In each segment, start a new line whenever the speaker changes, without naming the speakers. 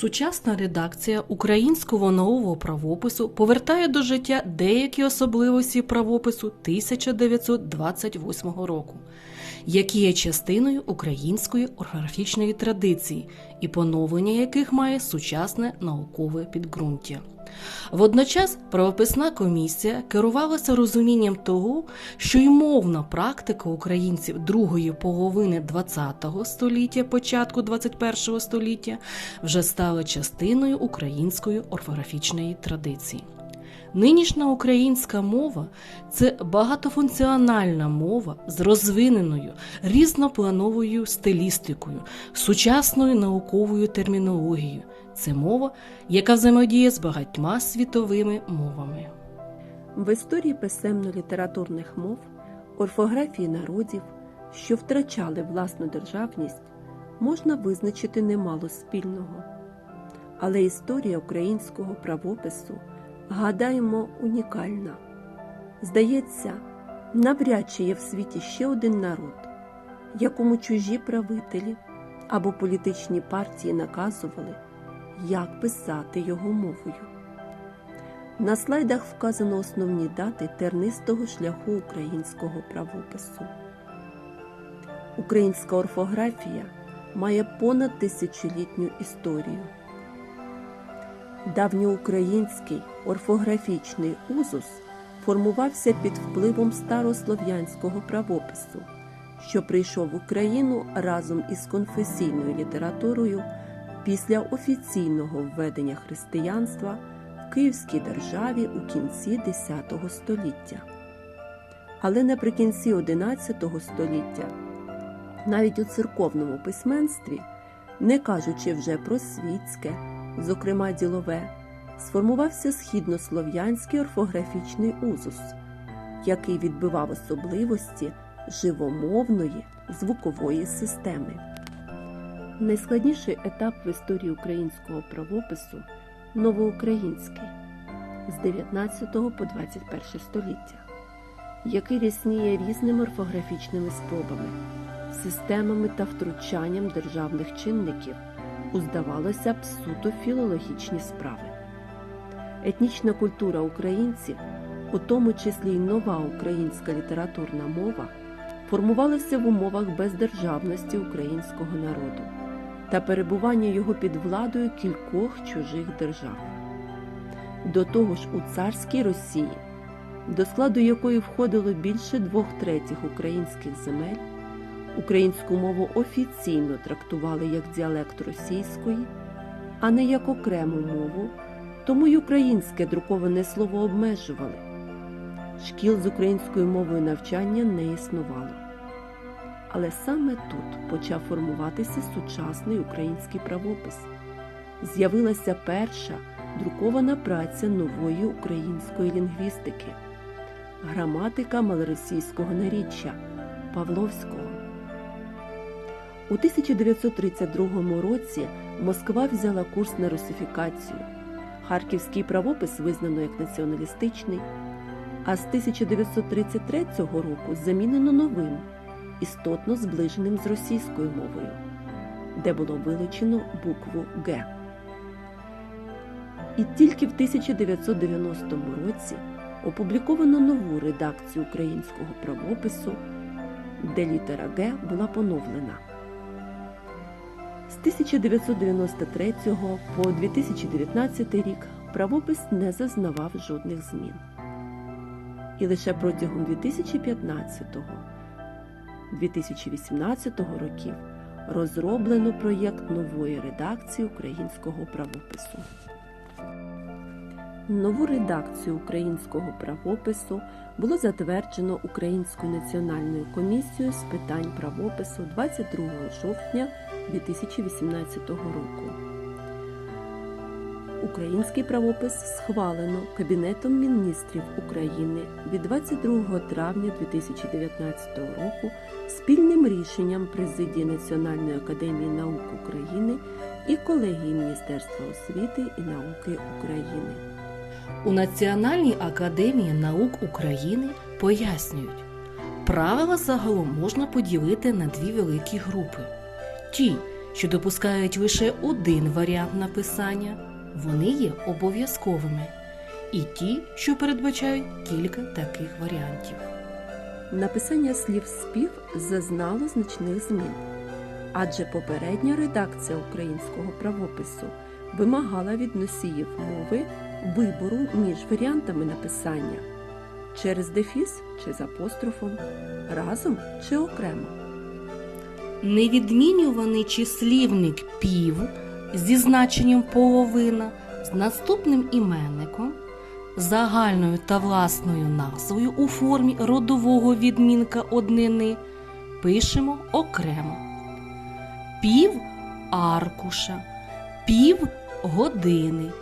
Сучасна редакція українського нового правопису повертає до життя деякі особливості правопису 1928 року, які є частиною української орфографічної традиції і поновлення яких має сучасне наукове підґрунтя. Водночас правописна комісія керувалася розумінням того, що й мовна практика українців другої половини ХХ століття, початку ХХІ століття вже стала частиною української орфографічної традиції. Нинішня українська мова це багатофункціональна мова з розвиненою різноплановою стилістикою, сучасною науковою термінологією. Це мова, яка взаємодіє з багатьма світовими мовами.
В історії писемно-літературних мов, орфографії народів, що втрачали власну державність, можна визначити немало спільного. Але історія українського правопису, гадаємо, унікальна. Здається, навряд чи є в світі ще один народ, якому чужі правителі або політичні партії наказували, як писати його мовою. На слайдах вказано основні дати тернистого шляху українського правопису. Українська орфографія має понад тисячолітню історію. Давньоукраїнський орфографічний узус формувався під впливом старослов'янського правопису, що прийшов в Україну разом із конфесійною літературою після офіційного введення християнства в Київській державі у кінці X століття. Але наприкінці XI століття, навіть у церковному письменстві, не кажучи вже про світське, зокрема ділове, сформувався східнослов'янський орфографічний узус, який відбивав особливості живомовної звукової системи. Найскладніший етап в історії українського правопису новоукраїнський з 19 по 21 століття, який рісніє різними орфографічними спробами, системами та втручанням державних чинників у, здавалося б, суто філологічні справи. Етнічна культура українців, у тому числі й нова українська літературна мова, формувалася в умовах бездержавності українського народу та перебування його під владою кількох чужих держав. До того ж, у царській Росії, до складу якої входило більше двох третіх українських земель, українську мову офіційно трактували як діалект російської, а не як окрему мову, тому й українське друковане слово обмежували. Шкіл з українською мовою навчання не існувало. Але саме тут почав формуватися сучасний український правопис. З'явилася перша друкована праця нової української лінгвістики, граматика малоросійського наріччя Павловського. У 1932 році Москва взяла курс на русифікацію. Харківський правопис визнано як націоналістичний, а з 1933 року замінено новим істотно зближеним з російською мовою, де було вилучено букву Г. І тільки в 1990 році опубліковано нову редакцію українського правопису, де літера Г була поновлена. З 1993 по 2019 рік правопис не зазнавав жодних змін. І лише протягом 2015 2018 років розроблено проєкт нової редакції українського правопису. Нову редакцію українського правопису було затверджено Українською національною комісією з питань правопису 22 жовтня 2018 року. Український правопис схвалено Кабінетом міністрів України від 22 травня 2019 року спільним рішенням Президії Національної академії наук України і колегії Міністерства освіти і науки України.
У Національній академії наук України пояснюють, правила загалом можна поділити на дві великі групи: ті, що допускають лише один варіант написання, вони є обов'язковими, і ті, що передбачають кілька таких варіантів.
Написання слів спів зазнало значних змін, адже попередня редакція українського правопису вимагала від носіїв мови вибору між варіантами написання через дефіс чи з апострофом, разом чи окремо.
Невідмінюваний числівник пів зі значенням половина з наступним іменником, загальною та власною назвою у формі родового відмінка однини пишемо окремо. Пів аркуша, пів години,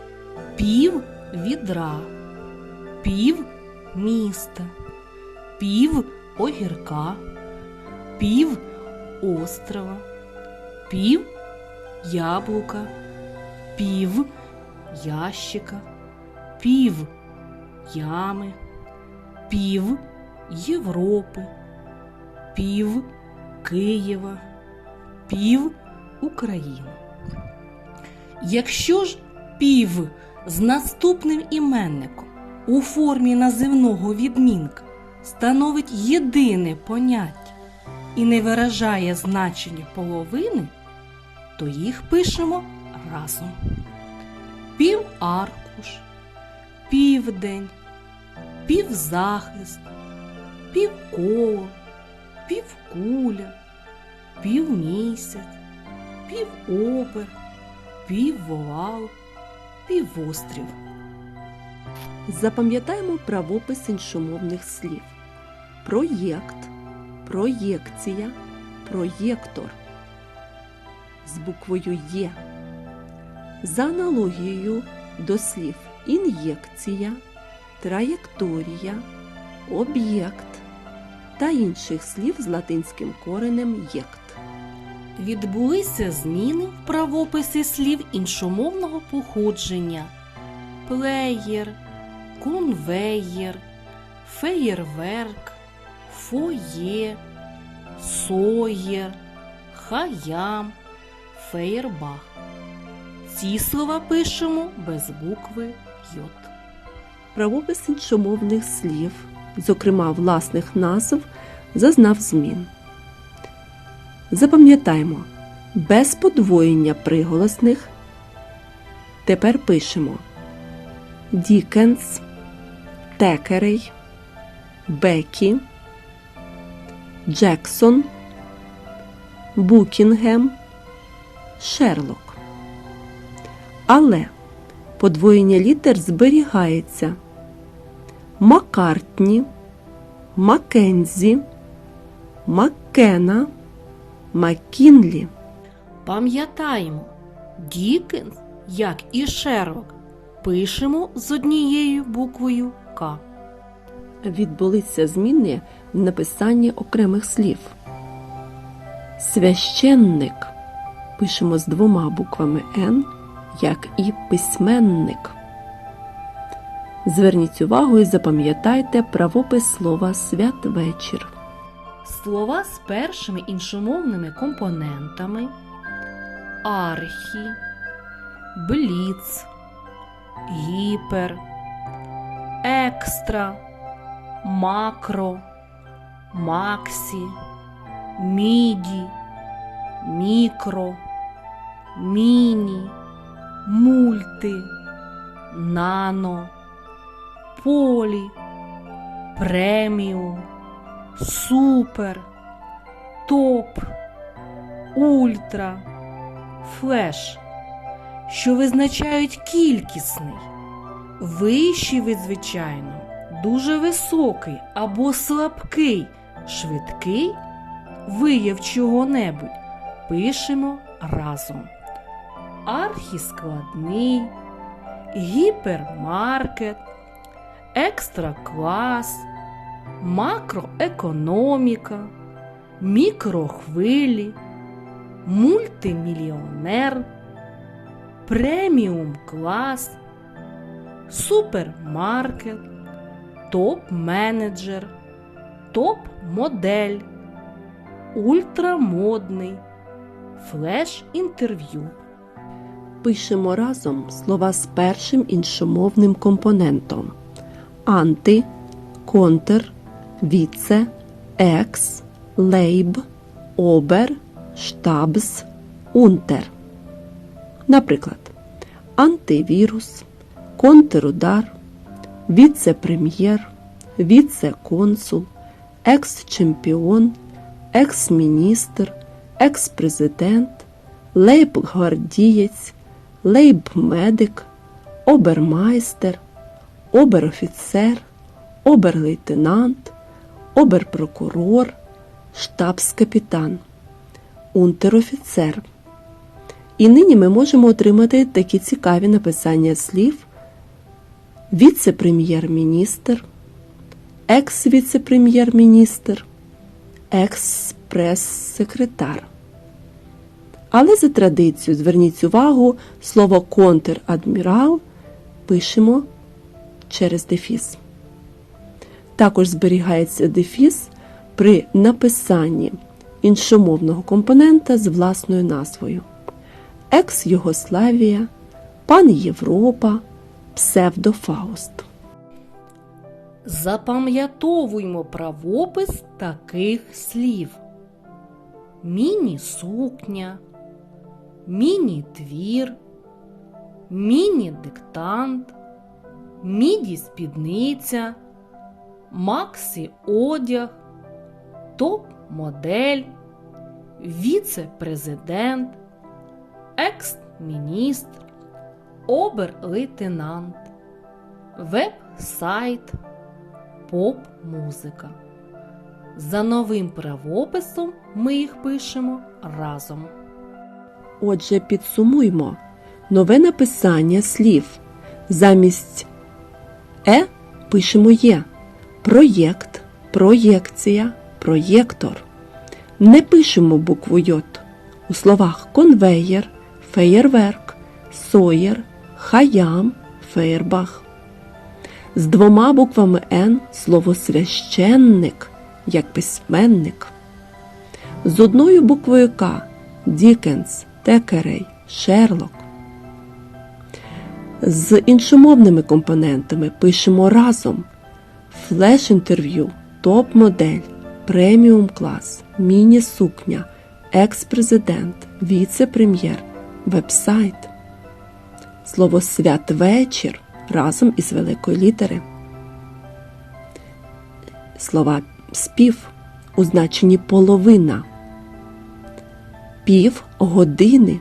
пів відра, пів міста, пів огірка, пів острова, пів яблука, пів ящика, пів ями, пів Європи, пів Києва, пів України. Якщо ж пів з наступним іменником у формі називного відмінка становить єдине поняття і не виражає значення половини, то їх пишемо разом. Пів аркуш, південь, півзахист, півколо, півкуля, півмісяць, півопер, піввовал, півострів.
Запам'ятаємо правопис іншомовних слів: проєкт, проєкція, проєктор з буквою Є. За аналогією до слів ін'єкція, траєкторія, об'єкт та інших слів з латинським коренем єкт.
Відбулися зміни в правописі слів іншомовного походження: плеєр, конвеєр, феєрверк, фоє, соєр, хаям, феєрбах. Ці слова пишемо без букви йод.
Правопис іншомовних слів, зокрема власних назв, зазнав змін. Запам'ятаймо, без подвоєння приголосних. Тепер пишемо. Дікенс, Текерей, Бекі, Джексон, Букінгем, Шерлок. Але подвоєння літер зберігається. Маккартні, Маккензі, Маккена, Маккінлі.
Пам'ятаємо, Дікенс, як і Шерлок, пишемо з однією буквою К.
Відбулися зміни в написанні окремих слів. Священник пишемо з двома буквами Н, як і письменник. Зверніть увагу і запам'ятайте правопис слова святвечір.
Слова з першими іншомовними компонентами. Архі, бліц, гіпер, екстра, макро, максі, міді, мікро, міні, мульти, нано, полі, преміум супер, топ, ультра, флеш, що визначають кількісний, вищий від звичайно, дуже високий або слабкий, швидкий вияв чого-небудь. Пишемо разом. Архіскладний, гіпермаркет, екстра-клас макроекономіка, мікрохвилі, мультимільйонер, преміум клас, супермаркет, топ-менеджер, топ-модель, ультрамодний, флеш-інтерв'ю.
Пишемо разом слова з першим іншомовним компонентом: анти, контр, віце, екс, лейб, обер, штабс, унтер. Наприклад, антивірус, контрудар, віце-прем'єр, віце-консул, екс-чемпіон, екс-міністр, екс-президент, лейб-гвардієць, лейб-медик, обермайстер, обер-офіцер, обер-лейтенант, обер-прокурор, штабс-капітан, унтер-офіцер. І нині ми можемо отримати такі цікаві написання слів віце-прем'єр-міністр, екс-віце-прем'єр-міністр, екс-прес-секретар. Але за традицією зверніть увагу, слово контр-адмірал пишемо через дефіс. Також зберігається дефіс при написанні іншомовного компонента з власною назвою. Екс-Югославія, Пан Європа, Псевдофауст.
Запам'ятовуємо правопис таких слів: міні-сукня, міні-твір, міні-диктант, міді-спідниця, максі-одяг, топ-модель, віце-президент, екс-міністр, обер-лейтенант, веб-сайт, поп-музика. За новим правописом ми їх пишемо разом.
Отже, підсумуймо нове написання слів. Замість е пишемо є. Проєкт, проєкція, проєктор. Не пишемо букву Й. У словах конвеєр, феєрверк, соєр, хаям, феєрбах. З двома буквами Н слово священник як письменник. З одною буквою К Дікенс, Текерей, Шерлок. З іншомовними компонентами пишемо разом флеш-інтерв'ю, топ-модель, преміум клас, міні-сукня, екс-президент, віце-прем'єр, веб-сайт. Слово святвечір разом із великої літери. Слова спів у значенні половина, пів години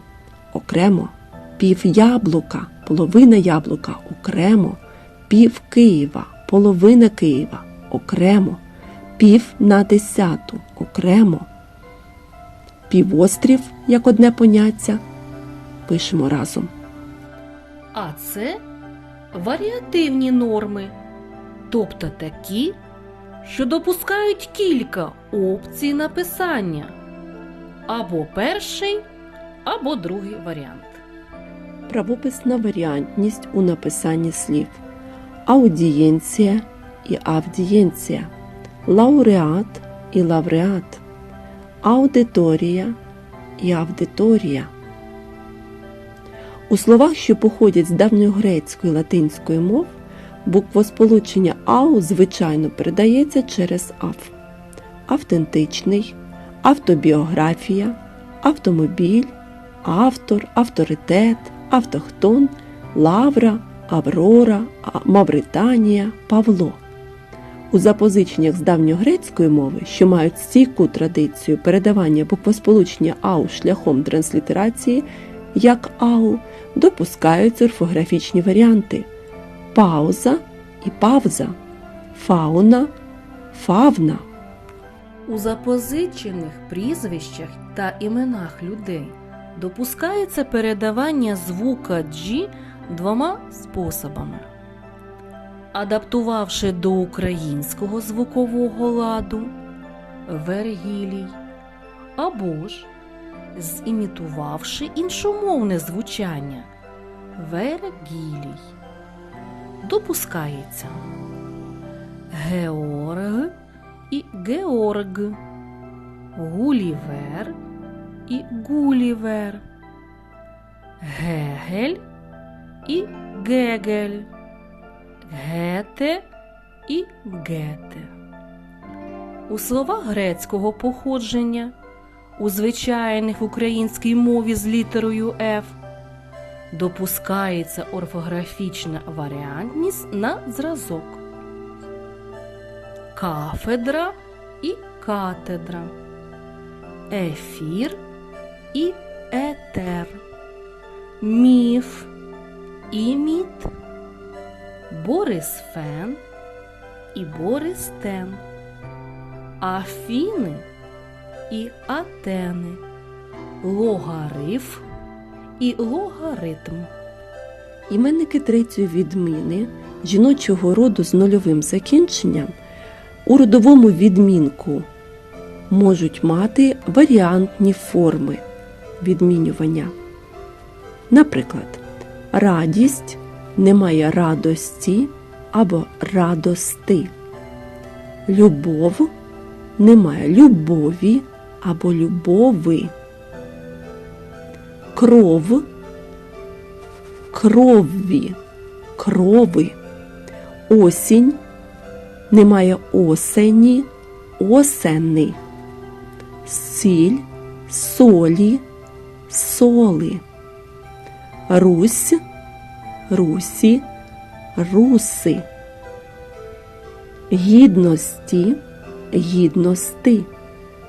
окремо, пів яблука, половина яблука окремо, пів Києва, половина Києва окремо, пів на десяту окремо, півострів як одне поняття. Пишемо разом.
А це варіативні норми, тобто такі, що допускають кілька опцій написання або перший, або другий варіант.
Правописна варіантність у написанні слів аудієнція і авдієнція, лауреат і лауреат, аудиторія і аудиторія. У словах, що походять з давньогрецької латинської мов, буквосполучення ау звичайно передається через аф. Автентичний, автобіографія, автомобіль, автор, авторитет, автохтон, лавра, аврора, Мавританія, Павло. У запозиченнях з давньогрецької мови, що мають стійку традицію передавання буквосполучення ау шляхом транслітерації, як ау, допускаються орфографічні варіанти пауза і павза, фауна, фавна.
У запозичених прізвищах та іменах людей допускається передавання звука G двома способами. Адаптувавши до українського звукового ладу Вергілій, або ж зімітувавши іншомовне звучання Вергілій. Допускається Георг і Георг, Гулівер, і Гулівер, Гегель і Гегель, Гете і Гете. У словах грецького походження, у звичайних українській мові з літерою F, допускається орфографічна варіантність на зразок. Кафедра і катедра, ефір і етер, міф і міт, Борисфен і Бористен, Афіни і Атени, логариф і логаритм.
Іменники третьої відміни жіночого роду з нульовим закінченням у родовому відмінку можуть мати варіантні форми відмінювання. Наприклад, радість немає радості або радости. Любов немає любові або любови. Кров крові, крови. Осінь немає осені, осени. Сіль, солі, соли. Русь, русі, руси. Гідності, гідності.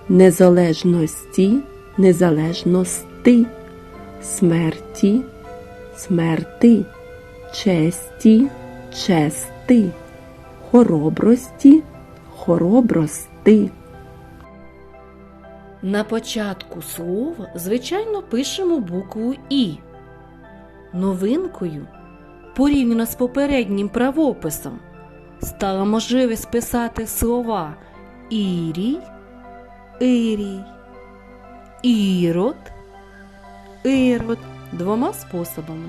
Незалежності, незалежності. Смерті, смерти, честі, чести, хоробрості, хоробрости.
На початку слова, звичайно, пишемо букву І. Новинкою, порівняно з попереднім правописом, стала можливість писати слова Ірій, Ірій, Ірод, Ірод двома способами.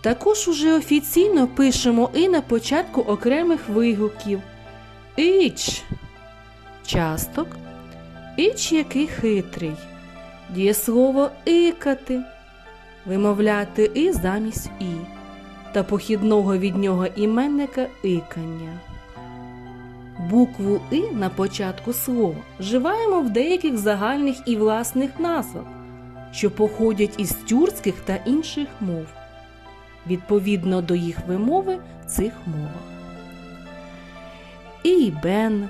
Також уже офіційно пишемо і на початку окремих вигуків Іч, часток, Іч який хитрий, дієслово икати, вимовляти і замість і, та похідного від нього іменника икання. Букву И на початку слова вживаємо в деяких загальних і власних назвах, що походять із тюркських та інших мов, відповідно до їх вимови в цих мовах. Ібен,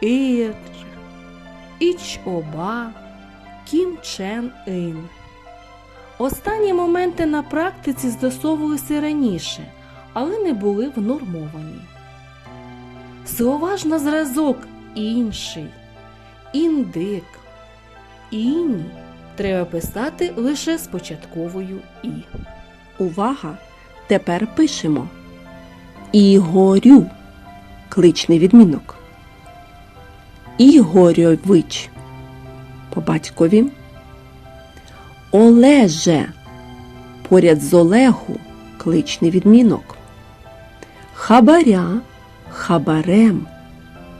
Ір, Іч-Оба, Кім Чен Ін. Останні моменти на практиці застосовувалися раніше, але не були внормовані. Слова ж на зразок інший, індик, іні треба писати лише з початковою і.
Увага! Тепер пишемо Ігорю кличний відмінок. Ігорьович по батькові. Олеже поряд з Олегу кличний відмінок. Хабаря хабарем.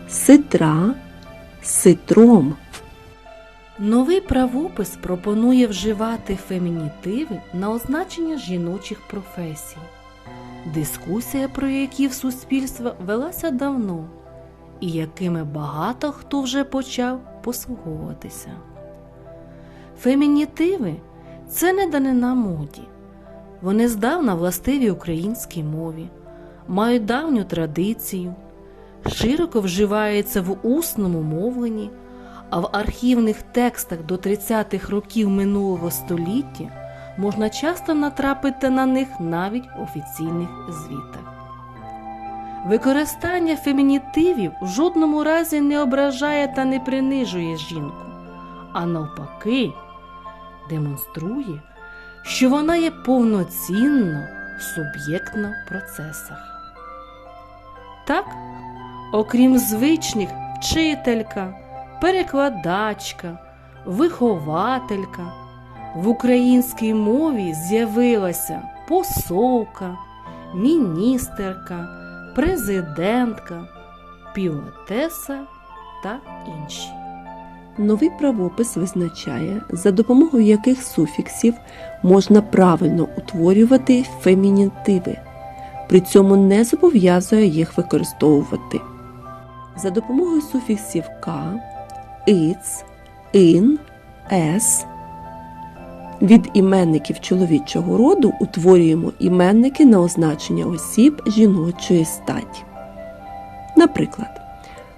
Ситра ситром.
Новий правопис пропонує вживати фемінітиви на означення жіночих професій, дискусія про які в суспільстві велася давно, і якими багато хто вже почав послуговуватися. Фемінітиви це не данина моді. Вони здавна властиві українській мові, мають давню традицію, широко вживаються в усному мовленні, а в архівних текстах до 30-х років минулого століття можна часто натрапити на них навіть в офіційних звітах. Використання фемінітивів в жодному разі не ображає та не принижує жінку, а навпаки, демонструє, що вона є повноцінно суб'єктна в процесах. Так, окрім звичних вчителька, перекладачка, вихователька, в українській мові з'явилася посолка, міністерка, президентка, пілотеса та інші.
Новий правопис визначає, за допомогою яких суфіксів можна правильно утворювати фемінітиви, при цьому не зобов'язує їх використовувати. За допомогою суфіксів «ка», «иц», «ин», «ес» від іменників чоловічого роду утворюємо іменники на означення осіб жіночої статі. Наприклад,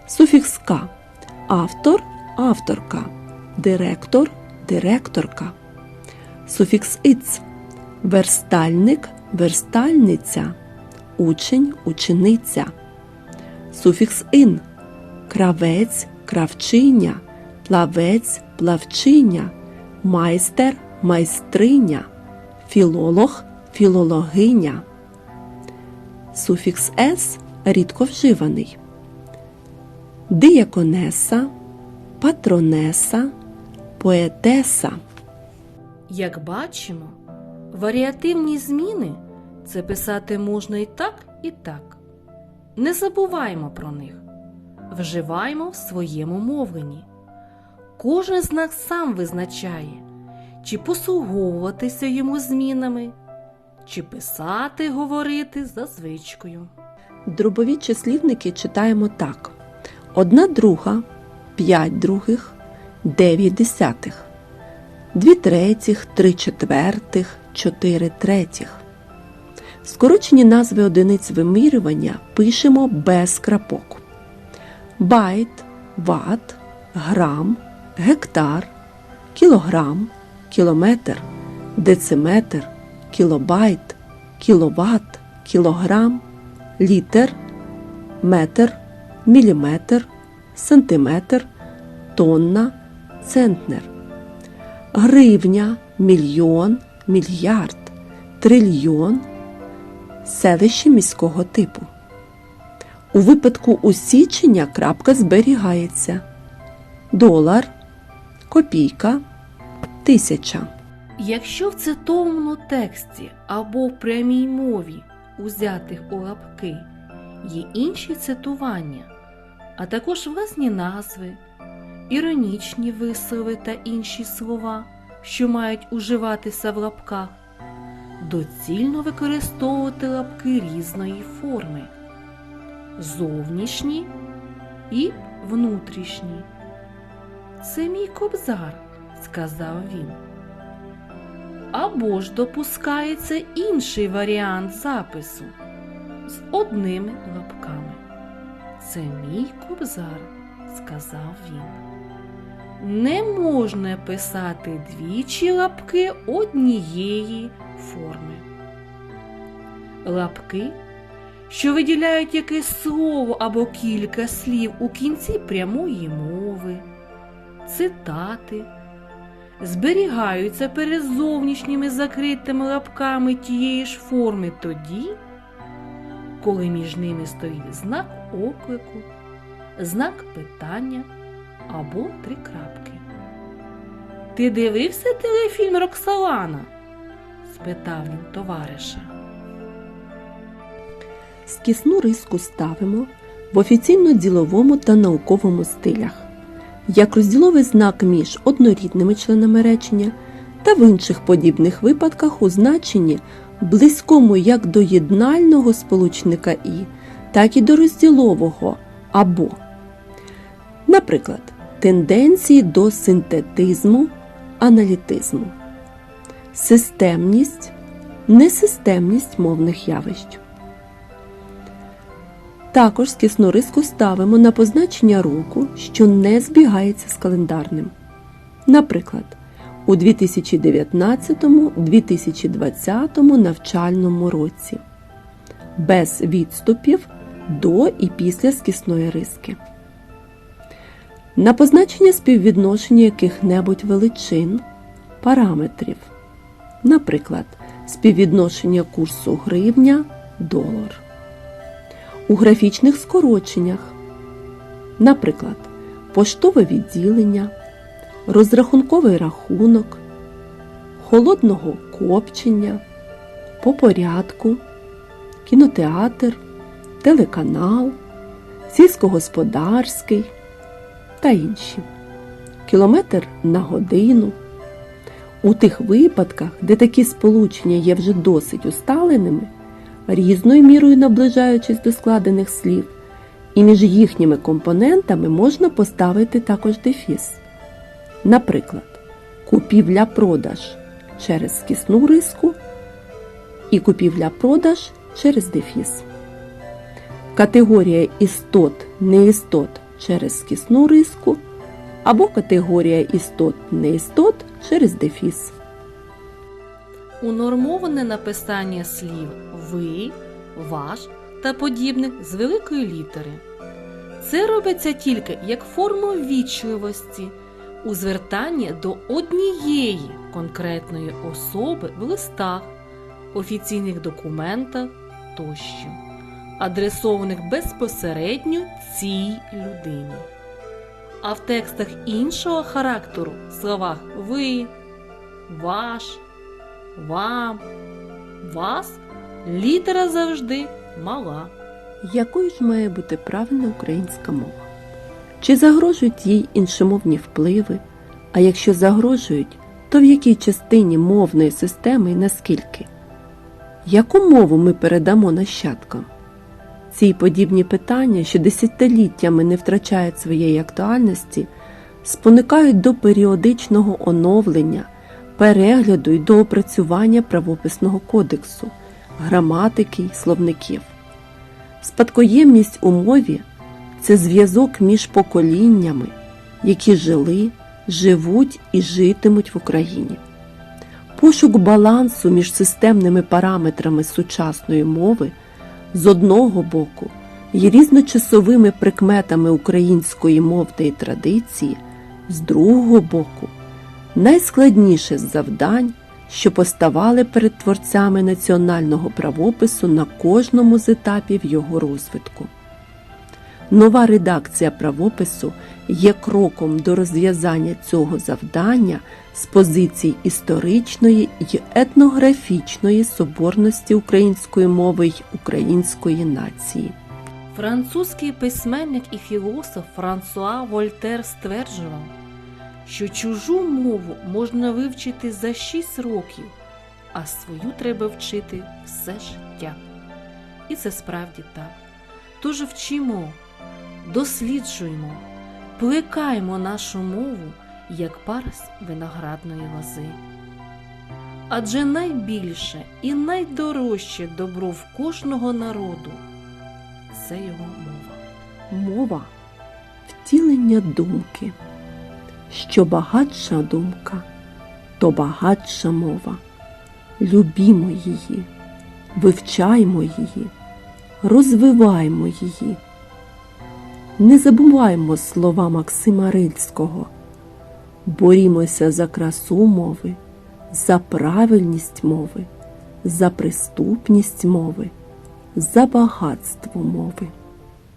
суфікс «ка» – автор – авторка, директор – директорка. Суфікс «иц» – верстальник – верстальниця, учень – учениця. Суфікс «ин» – кравець – кравчиня, плавець – плавчиня, майстер – майстриня, філолог – філологиня. Суфікс «с» рідко вживаний. Дияконеса, патронеса, поетеса.
Як бачимо, варіативні зміни це писати можна і так, і так. Не забуваймо про них, вживаймо в своєму мовленні. Кожен з нас сам визначає, чи послуговуватися йому змінами, чи писати, говорити за звичкою.
Дробові числівники читаємо так: одна друга, п'ять других, дев'ять десятих, дві третіх, три четвертих, чотири третіх. Скорочені назви одиниць вимірювання пишемо без крапок. Байт, ват, грам, гектар, кілограм, кілометр, дециметр, кілобайт, кіловат, кілограм, літер, метр, міліметр, сантиметр, тонна, центнер. Гривня, мільйон, мільярд, трильйон, селище міського типу. У випадку усічення крапка зберігається. Долар, копійка, тисяча.
Якщо в цитованому тексті або в прямій мові, узятих у лапки, є інші цитування, а також власні назви, іронічні вислови та інші слова, що мають уживатися в лапках, доцільно використовувати лапки різної форми зовнішні і внутрішні. Це мій кобзар, сказав він. Або ж допускається інший варіант запису з одними лапками. Це мій кобзар, сказав він. Не можна писати двічі лапки однієї форми. Лапки, що виділяють якесь слово або кілька слів у кінці прямої мови, цитати зберігаються перед зовнішніми закритими лапками тієї ж форми тоді, коли між ними стоїть знак оклику, знак питання або три крапки. Ти дивився телефільм Роксолана? спитав він товариша.
Скісну риску ставимо в офіційно-діловому та науковому стилях, як розділовий знак між однорідними членами речення та в інших подібних випадках у значенні близькому як до єднального сполучника і, так і до розділового або. Наприклад, тенденції до синтетизму, аналітизму, системність, несистемність мовних явищ. Також скисну риску ставимо на позначення року, що не збігається з календарним. Наприклад, у 2019-2020 навчальному році без відступів до і після скисної риски. На позначення співвідношення яких-небудь величин, параметрів. Наприклад, співвідношення курсу гривня долар у графічних скороченнях, наприклад, поштове відділення, розрахунковий рахунок, холодного копчення, по порядку, кінотеатр, телеканал, сільськогосподарський та інші. кілометр на годину. У тих випадках, де такі сполучення є вже досить усталеними, різною мірою наближаючись до складених слів, і між їхніми компонентами можна поставити також дефіс. Наприклад, купівля-продаж через скісну риску і купівля-продаж через дефіс. Категорія істот неістот через скісну риску або категорія істот неістот через дефіс.
Унормоване написання слів ви, ваш та подібних з великої літери. Це робиться тільки як форма ввічливості у звертанні до однієї конкретної особи в листах, офіційних документах тощо, адресованих безпосередньо цій людині. А в текстах іншого характеру в словах ви, ваш, вам, вас літера завжди мала.
Якою ж має бути правильна українська мова? Чи загрожують їй іншомовні впливи? А якщо загрожують, то в якій частині мовної системи і наскільки? Яку мову ми передамо нащадкам? Ці подібні питання, що десятиліттями не втрачають своєї актуальності, спонукають до періодичного оновлення, перегляду і доопрацювання правописного кодексу, граматики й словників. Спадкоємність у мові це зв'язок між поколіннями, які жили, живуть і житимуть в Україні. Пошук балансу між системними параметрами сучасної мови з одного боку і різночасовими прикметами української мовної традиції, з другого боку, найскладніше з завдань, що поставали перед творцями національного правопису на кожному з етапів його розвитку. Нова редакція правопису є кроком до розв'язання цього завдання з позицій історичної й етнографічної соборності української мови й української нації.
Французький письменник і філософ Франсуа Вольтер стверджував, що чужу мову можна вивчити за 6 років, а свою треба вчити все життя. І це справді так. Тож вчимо, досліджуємо, плекаємо нашу мову як парус виноградної лози. Адже найбільше і найдорожче добро в кожного народу це його мова.
Мова втілення думки. Що багатша думка, то багатша мова. Любімо її, вивчаймо її, розвиваймо її. Не забуваймо слова Максима Рильського. Борімося за красу мови, за правильність мови, за приступність мови, за багатство мови.